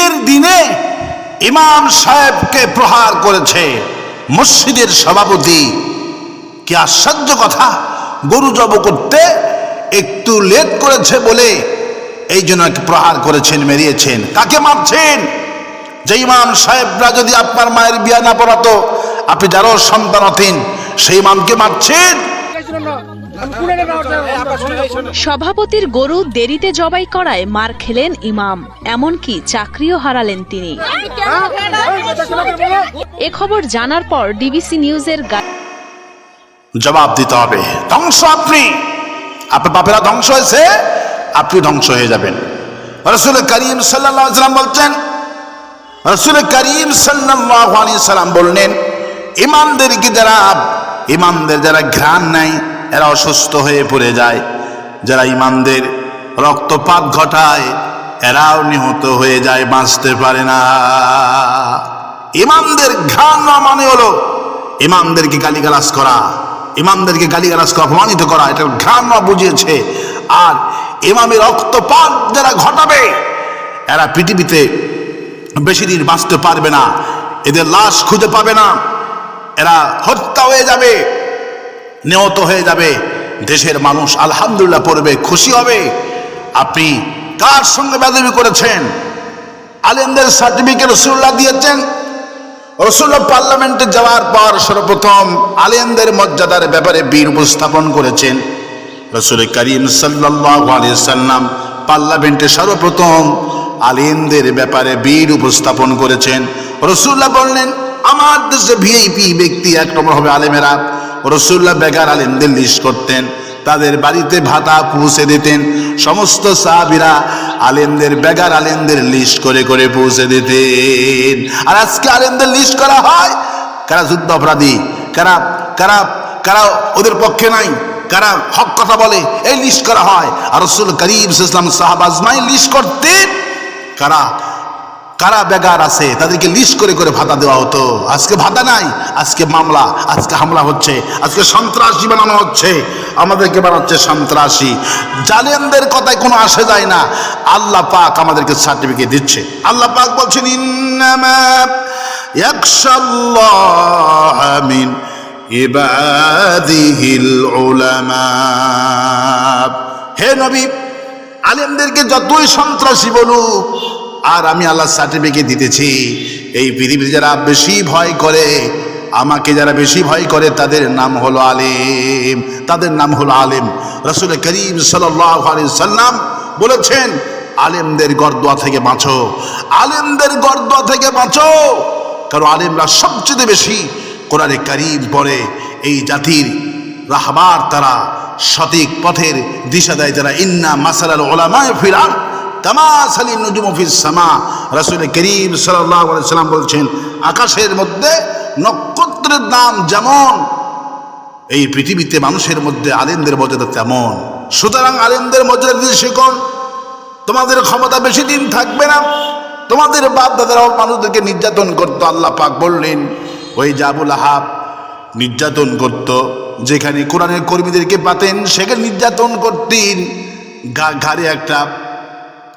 ঈদের দিনে ইমাম সাহেবকে প্রহার করেছে মসজিদের সভাপতি। কি আশ্চর্য কথা, গরু জব করতে একটু লেট করেছে বলে এই জন্য প্রহার করেছেন, মেরিয়েছেন। কাকে মারছেন? যে ইমাম সাহেবরা যদি আপনার মায়ের বিয়া না পড়াতো, আপনি যারও সন্তান হতেন সেই ইমামকে মারছেন? সভাপতির গরু দেরিতে জবাই করায় মার খেলেন ইমাম এমনকি চাকরিও হারালেন তিনি। এ খবর জানার পর ডিবিসি নিউজের জবাব দিতে হবে। ধ্বংস আপনি। আপনার বাপেরা ধ্বংস হয়েছে আপনি ধ্বংস হয়ে যাবেন। রসুল করিম সাল্লাম বলছেন রসুল করিম সাল্লাম বললেন ইমানদেরকে যারা ইমানদের যারা ঘ্রাণ নেয় এরা অসুস্থ হয়ে পড়ে যায়। যারা ইমানদের রক্তপাত ঘটায়, এরাও নিহত হয়ে যায়, বাঁচতে পারে না। ইমামদের ঘ্রাণ না মানে হলো ইমামদেরকে গালিগালাজ করা ইমামদেরকে গালিগালাজ করা অপমানিত করা, এটা ঘ্রাণ না বুঝিয়েছে। আর ইমামের রক্তপাত যারা ঘটাবে, এরা পৃথিবীতে বেশি দিন বাঁচতে পারবে না, এদের লাশ খুঁজে পাবে না, এরা হত্যা হয়ে যাবে। নিহত হয়ে যাবে। দেশের মানুষ আলহামদুলিল্লাহ পড়বে, খুশি হবে। আপনি কার সঙ্গে বেদবি করেছেন? আলেমদের সার্টিফিকেট রসুল্লাহ দিয়েছেন। রসুল্লাহ পার্লামেন্টে যাওয়ার পর সর্বপ্রথম আলেমদের মর্যাদার ব্যাপারে বীর উপস্থাপন করেছেন। রসুল করিম সাল্লাম পার্লামেন্টে সর্বপ্রথম আলেমদের ব্যাপারে বীর উপস্থাপন করেছেন। রসুল্লাহ বললেন, আমার দেশে ভিআইপি ব্যক্তি এক নম্বর হবে আলেমেরা। রসুল্লাহ বেকার আলেমদের লিস্ট করতেন, তাদের বাড়িতে ভাতা পৌঁছে দিতেন, সমস্ত সাহাবিরা আলেমদের, বেগার আলেমদের লিস্ট করে করে পৌঁছে দিতেন। আর আজকে আলেমদের লিস্ট করা হয়, কারা যুদ্ধ অপরাধী, কারা কারা কারা ওদের পক্ষে নাই, কারা হক কথা বলে, এই লিস্ট করা হয়। আর রসুল করিম ইসলাম সাহাব আজমাই লিস্ট করতেন, কারা কারা বেগার আছে? তাদেরকে লিস্ট করে করে ভাতা দেওয়া হতো। আজকে ভাতা নাই, আজকে মামলা, আজকে হামলা হচ্ছে, আজকে সন্ত্রাসী বানানো হচ্ছে। আমাদেরকে বানাচ্ছে সন্ত্রাসী। জালেমদের কথায় কোনো আসে যায় না। আল্লাহ পাক আমাদেরকে সার্টিফিকেট দিচ্ছে। আল্লাহ পাক বলছেন মিন ইবাদিহিল উলামা। হে নবী, আলেমদেরকে যতই সন্ত্রাসী বলুক আর আমি আল্লাহ সার্টিফিকেট দিতেছি। এই পৃথিবীতে যারা বেশি ভয় করে, আমাকে যারা বেশি ভয় করে, তাদের নাম হলো আলেম। তাদের নাম হলো আলেম। রসুল করিম সাল্লাম বলেছেন, আলেমদের গর্দোয়া থেকে বাঁচো। আলেমদের গর্দোয়া থেকে বাঁচো। কারণ আলেমরা সবচেয়ে বেশি কোরআনে করিম পরে এই জাতির রাহবার তারা সঠিক পথের দিশা দেয় যারা, ইন্না মাসালাল ওলামায় ফিরান সাল্লাম বলছেন, আকাশের মধ্যে নক্ষত্রের দাম যেমন, এই পৃথিবীতে মানুষের মধ্যে আলেমদের মর্যাদা তেমন। সুতরাং আলেমদের মর্যাদা দিয়ে শেখন তোমাদের ক্ষমতা বেশি দিন থাকবে না। তোমাদের বাপ দাদারাও মানুষদেরকে নির্যাতন করতো, আল্লাহ পাক বললেন, ওই জাবুল আহাব নির্যাতন করত, যেখানে কোরআনের কর্মীদেরকে পাতেন, সেখানে নির্যাতন করতেন। ঘাড়ে একটা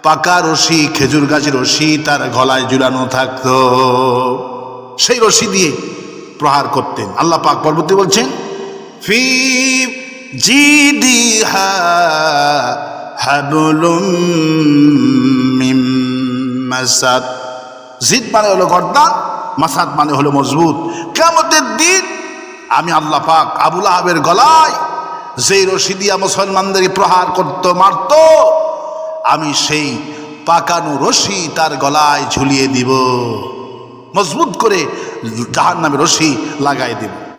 পাকা রশি, খেজুর গাছের রশি, তার গলায় ঝুলানো থাকতো। সেই রশি দিয়ে প্রহার করতেন। আল্লাহ পাক পর্বতী বলছেন, ফি জিদিহা হাবলুম মিম মাসাদ। জিদ মানে হলো গর্দান, মাসাদ মানে হলো মজবুত। কেমতের দিন আমি আল্লাহ পাক আবুল আহাবের গলায় যেই রশি দিয়া মুসলমানদের প্রহার করতো, মারতো আমি সেই পাকানো রশি তার গলায় ঝুলিয়ে দিব। মজবুত করে জাহান নামে রশি লাগাই দিব।